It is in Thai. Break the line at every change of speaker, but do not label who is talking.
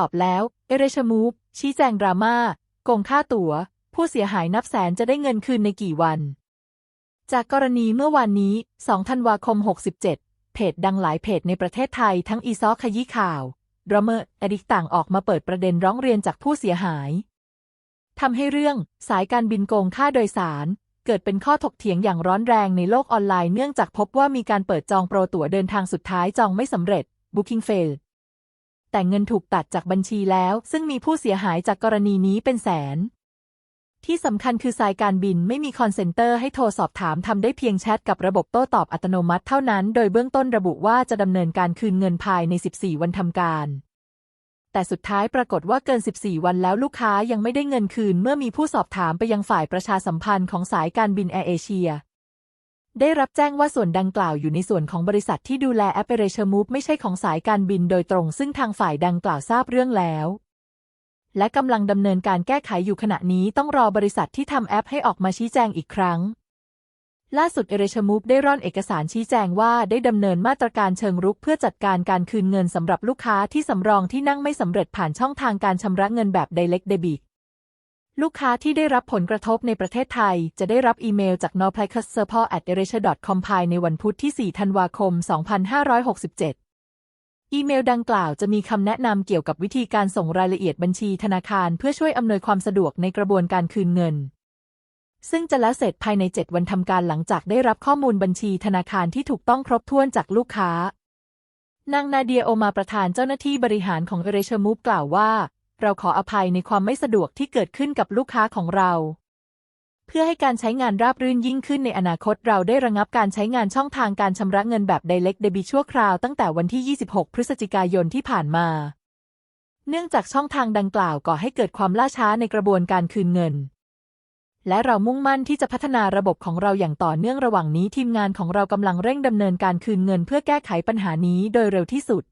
ตอบแล้ว เอเรชมูฟชี้แจงดราม่าโกงค่าตั๋ว ผู้เสียหายนับแสนจะได้เงินคืนในกี่วัน จากกรณีเมื่อวานนี้ 2 ธันวาคม 67 เพจดังหลายเพจในประเทศไทยทั้งอีซอขยี้ข่าวดรเมอร์อดิกต่างออกมาเปิดประเด็นร้องเรียนจากผู้เสียหายทำให้เรื่องสายการบินโกงค่าโดยสาร เกิดเป็นข้อถกเถียงอย่างร้อนแรงในโลกออนไลน์เนื่องจากพบว่ามีการเปิดจองโปรตั๋วเดินทางสุดท้ายจองไม่สำเร็จ Booking fail แต่เงินถูกตัดจากบัญชีแล้ว ซึ่งมีผู้เสียหายจากกรณีนี้เป็นแสน ที่สำคัญคือสายการบินไม่มีคอนเซ็นเตอร์ให้โทรสอบถามทำได้เพียงแชทกับระบบโต้ตอบอัตโนมัติเท่านั้น โดยเบื้องต้นระบุว่าจะดำเนินการคืนเงินภายใน 14 วันทำการแต่สุดท้ายปรากฏว่าเกิน 14 วันแล้วลูกค้ายังไม่ได้เงินคืน เมื่อมีผู้สอบถามไปยังฝ่ายประชาสัมพันธ์ของสายการบินแอร์เอเชีย ได้รับแจ้งว่าส่วนดังกล่าวอยู่ในส่วนของบริษัทที่ดูแลแอปเปเรเชมูฟไม่ใช่ของสายการบินโดยตรง ซึ่งทางฝ่ายดังกล่าวทราบเรื่องแล้ว และกำลังดำเนินการแก้ไขอยู่ขณะนี้ต้องรอบริษัทที่ทำแอปให้ออกมาชี้แจงอีกครั้ง ล่าสุดเอเรชมูฟได้ร่อนเอกสารชี้แจงว่าได้ดำเนินมาตรการเชิงรุกเพื่อจัดการการคืนเงินสำหรับลูกค้าที่สำรองที่นั่งไม่สำเร็จผ่านช่องทางการชำระเงินแบบ Direct Debit ลูกค้าที่ได้รับผลกระทบในประเทศไทย จะได้รับอีเมลจาก n o p l i c u s s u r p o r t e r a t i o c o m ภายในวันพุธที่ 4 ธันวาคม 2567 อีเมลดังกล่าวจะมีคำแนะนำเกี่ยวกับวิธีการส่งรายละเอียดบัญชีธนาคารเพื่อช่วยอำนวยความสะดวกในกระบวนการคืนเงิน ซึ่งจะแล้วเสร็จภายใน 7 วันทำการหลังจากได้รับข้อมูลบัญชีธนาคารที่ถูกต้องครบถ้วนจากลูกค้านางนาเดียโอมาประธานเจ้าหน้าที่บริหารของเอเรชมูฟกล่าวว่า เราขออภัยในความไม่สะดวกที่เกิดขึ้นกับลูกค้าของเรา เพื่อให้การใช้งานราบรื่นยิ่งขึ้นในอนาคตเราได้ระงับการใช้งานช่องทางการชำระเงินแบบ Direct Debit ชั่วคราวตั้งแต่วันที่ 26 พฤศจิกายนที่ผ่านมา เนื่องจากช่องทางดังกล่าวก่อให้เกิดความล่าช้าในกระบวนการคืนเงินและเรามุ่งมั่นที่จะพัฒนาระบบของเราอย่างต่อเนื่องระหว่างนี้ทีมงานของเรากำลังเร่งดำเนินการคืนเงินเพื่อแก้ไขปัญหานี้โดยเร็วที่สุด